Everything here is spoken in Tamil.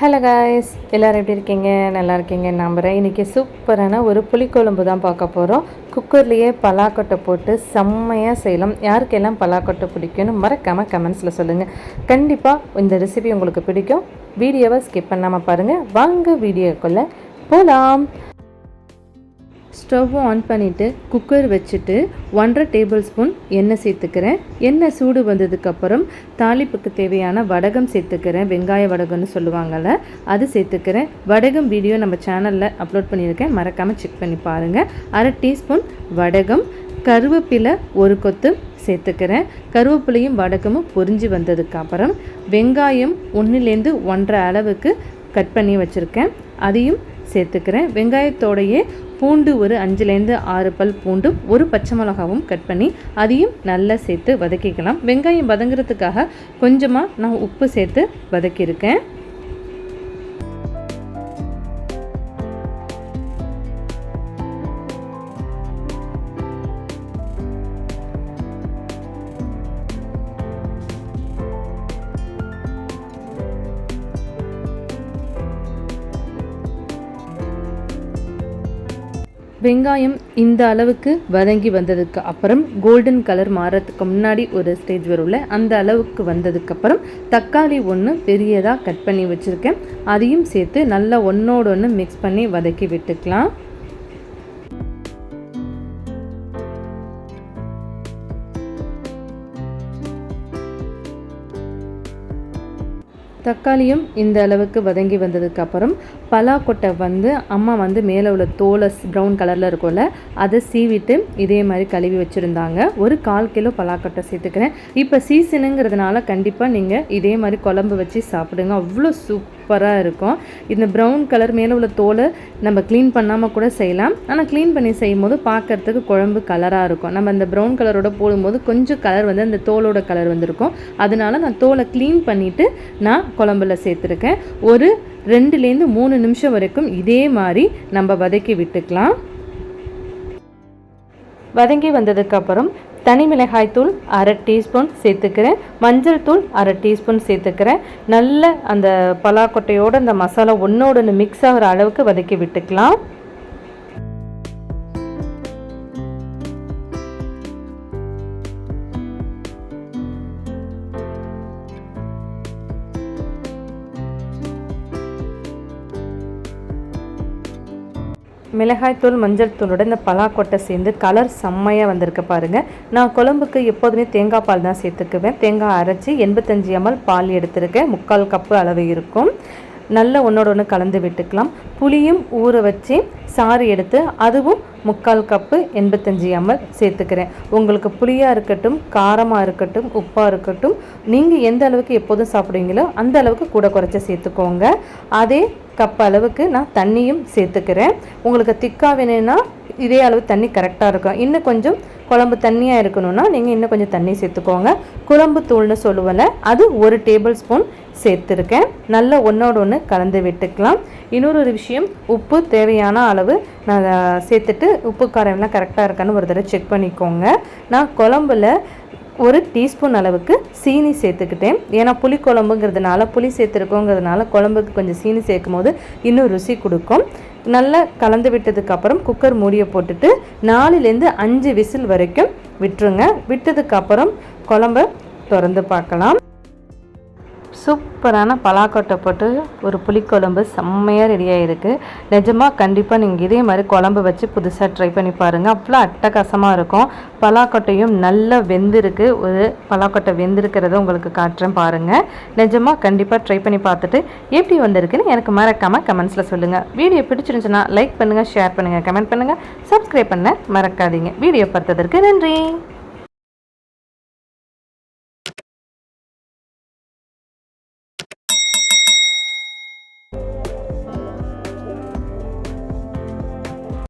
ஹலோ காய்ஸ் எல்லோரும் எப்படி இருக்கீங்க? நல்லா இருக்கீங்க நம்புகிறேன் இன்றைக்கி சூப்பரான ஒரு புளிக்குழம்பு தான் பார்க்க போகிறோம் குக்கர்லேயே பலாக்கொட்டை போட்டு செம்மையாக செய்யலாம். யாருக்கெல்லாம் பலாக்கொட்டை பிடிக்கும்னு மறக்காமல் கமெண்ட்ஸில் சொல்லுங்கள் கண்டிப்பாக இந்த ரெசிபி உங்களுக்கு பிடிக்கும். வீடியோவை ஸ்கிப் பண்ணாமல் பாருங்கள் வாங்க வீடியோக்குள்ளே போகலாம் ஸ்டவ்வும் ஆன் பண்ணிவிட்டு குக்கர் வச்சுட்டு ஒன்றரை டேபிள் ஸ்பூன் எண்ணெய் சேர்த்துக்கிறேன். எண்ணெய் சூடு வந்ததுக்கப்புறம் தாளிப்புக்கு தேவையான வடகம் சேர்த்துக்கிறேன். வெங்காய வடகம்னு சொல்லுவாங்கள்ல அது சேர்த்துக்கிறேன். வடகம் வீடியோ நம்ம சேனலில் அப்லோட் பண்ணியிருக்கேன். மறக்காமல் செக் பண்ணி பாருங்கள் அரை டீஸ்பூன் வடகம் கருவேப்பிலை ஒரு கொத்து சேர்த்துக்கிறேன். கருவேப்பிலையும் வடகமும் பொரிஞ்சு வந்ததுக்கப்புறம் வெங்காயம் ஒன்றுலேருந்து ஒன்றரை அளவுக்கு கட் பண்ணி வச்சுருக்கேன். அதையும் சேர்த்துக்கிறேன். வெங்காயத்தோடையே பூண்டு ஒரு அஞ்சுலேருந்து ஆறு பல் பூண்டும் ஒரு பச்சை மிளகாவும் கட் பண்ணி அதையும் நல்லா சேர்த்து வதக்கிக்கலாம். வெங்காயம் வதங்குறதுக்காக கொஞ்சமாக நான் உப்பு சேர்த்து வதக்கியிருக்கேன். வெங்காயம் இந்த அளவுக்கு வதங்கி வந்ததுக்கு அப்புறம் கோல்டன் கலர் மாறத்துக்கு முன்னாடி ஒரு ஸ்டேஜ் வரும்ல அந்த அளவுக்கு வந்ததுக்கப்புறம் தக்காளி ஒன்று பெரியதாக கட் பண்ணி வச்சுருக்கேன். அதையும் சேர்த்து நல்லா ஒன்றோடு ஒன்று மிக்ஸ் பண்ணி வதக்கி விட்டுக்கலாம். தக்காளியும் இந்த அளவுக்கு வதங்கி வந்ததுக்கப்புறம் பலாக்கொட்டை வந்து அம்மா வந்து மேலே உள்ள தோலை ப்ரௌன் கலரில் இருக்கும்ல அதை சீவிட்டு இதே மாதிரி கழுவி வச்சுருந்தாங்க. ஒரு கால் கிலோ பலாக்கொட்டை சேர்த்துக்கிறேன். இப்போ சீசனுங்கிறதுனால கண்டிப்பாக நீங்கள் இதே மாதிரி குழம்பு வச்சு சாப்பிடுங்க. அவ்வளோ சூப் சூப்பராக இருக்கும். இந்த ப்ரௌன் கலர் மேலே உள்ள தோலை நம்ம க்ளீன் பண்ணாமல் கூட செய்யலாம். ஆனால் க்ளீன் பண்ணி செய்யும் போது பார்க்குறதுக்கு குழம்பு கலராக இருக்கும். நம்ம அந்த ப்ரௌன் கலரோட போடும்போது கொஞ்சம் கலர் வந்து அந்த தோலோட கலர் வந்திருக்கும். அதனால நான் தோலை க்ளீன் பண்ணிவிட்டு நான் குழம்புல சேர்த்துருக்கேன். ஒரு ரெண்டுலேருந்து மூணு நிமிஷம் வரைக்கும் இதே மாதிரி நம்ம வதக்கி விட்டுக்கலாம். வதங்கி வந்ததுக்கப்புறம் தனி மிளகாய் தூள் அரை டீஸ்பூன் சேர்த்துக்கிறேன். மஞ்சள் தூள் அரை டீஸ்பூன் சேர்த்துக்கிறேன். நல்ல அந்த பலாக்கொட்டையோடு அந்த மசாலா ஒன்றோடு ஒன்று மிக்ஸ் ஆகிற அளவுக்கு வதக்கி விட்டுக்கலாம். மிளகாய்த்தூள் மஞ்சள் தூளோட இந்த பலாக்கொட்டை சேர்ந்து கலர் செம்மையாக வந்திருக்கு பாருங்கள் நான் குழம்புக்கு எப்போதுமே தேங்காய் பால் தான் சேர்த்துக்குவேன். தேங்காய் அரைச்சி எண்பத்தஞ்சு எம்எல் பால் எடுத்திருக்கேன். முக்கால் கப்பு அளவு இருக்கும். நல்ல ஒன்றோட ஒன்று கலந்து விட்டுக்கலாம். புளியும் ஊற வச்சு சாறு எடுத்து அதுவும் முக்கால் கப்பு எண்பத்தஞ்சு எம்எல் சேர்த்துக்கிறேன். உங்களுக்கு புளியாக இருக்கட்டும் காரமாக இருக்கட்டும் உப்பாக இருக்கட்டும் நீங்கள் எந்த அளவுக்கு எப்போதும் சாப்பிடுவீங்களோ அந்த அளவுக்கு கூட குறைச்சி சேர்த்துக்கோங்க. அதே கப் அளவுக்கு நான் தண்ணியும் சேர்த்துக்கிறேன். உங்களுக்கு திக்காக வேணும்னா இதே அளவு தண்ணி கரெக்டாக இருக்கும். இன்னும் கொஞ்சம் குழம்பு தண்ணியாக இருக்கணும்னா நீங்கள் இன்னும் கொஞ்சம் தண்ணி சேர்த்துக்கோங்க. குழம்பு தூள்னு சொல்லுவல அது ஒரு டேபிள் ஸ்பூன் சேர்த்துருக்கேன். நல்லா ஒன்றோட ஒன்று கலந்து விட்டுக்கலாம். இன்னொரு ஒரு விஷயம் உப்பு தேவையான அளவு நான் சேர்த்துட்டு உப்பு காரம்லாம் கரெக்டாக இருக்கான்னு ஒரு தடவை செக் பண்ணிக்கோங்க. நான் குழம்புல ஒரு டீஸ்பூன் அளவுக்கு சீனி சேர்த்துக்கிட்டேன். ஏன்னா புளி குழம்புங்கிறதுனால புளி சேர்த்துருக்கோங்கிறதுனால குழம்புக்கு கொஞ்சம் சீனி சேர்க்கும் போது இன்னும் ருசி கொடுக்கும். நல்லா கலந்து விட்டதுக்கப்புறம் குக்கர் மூடியை போட்டுட்டு நாலுலேருந்து அஞ்சு விசில் வரைக்கும் விட்டுருங்க. விட்டதுக்கப்புறம் குழம்ப திறந்து பார்க்கலாம். சூப்பரான பலாக்கொட்டை போட்டு ஒரு புளிக்குழம்பு செம்மையாக ரெடியாக இருக்குது நிஜமாக கண்டிப்பாக நீங்கள் இதே மாதிரி குழம்பு வச்சு புதுசாக ட்ரை பண்ணி பாருங்கள் அவ்வளோ அட்டகாசமாக இருக்கும். பலாக்கொட்டையும் நல்லா வெந்திருக்கு. ஒரு பலாக்கொட்டை வெந்திருக்கிறத உங்களுக்கு காட்டுறேன் பாருங்கள் நிஜமாக கண்டிப்பாக ட்ரை பண்ணி பார்த்துட்டு எப்படி வந்திருக்குன்னு எனக்கு மறக்காமல் கமெண்ட்ஸில் சொல்லுங்கள் வீடியோ பிடிச்சிருந்துச்சுன்னா லைக் பண்ணுங்கள் ஷேர் பண்ணுங்கள் கமெண்ட் பண்ணுங்கள் சப்ஸ்கிரைப் பண்ண மறக்காதீங்க. வீடியோ பார்த்ததற்கு நன்றி.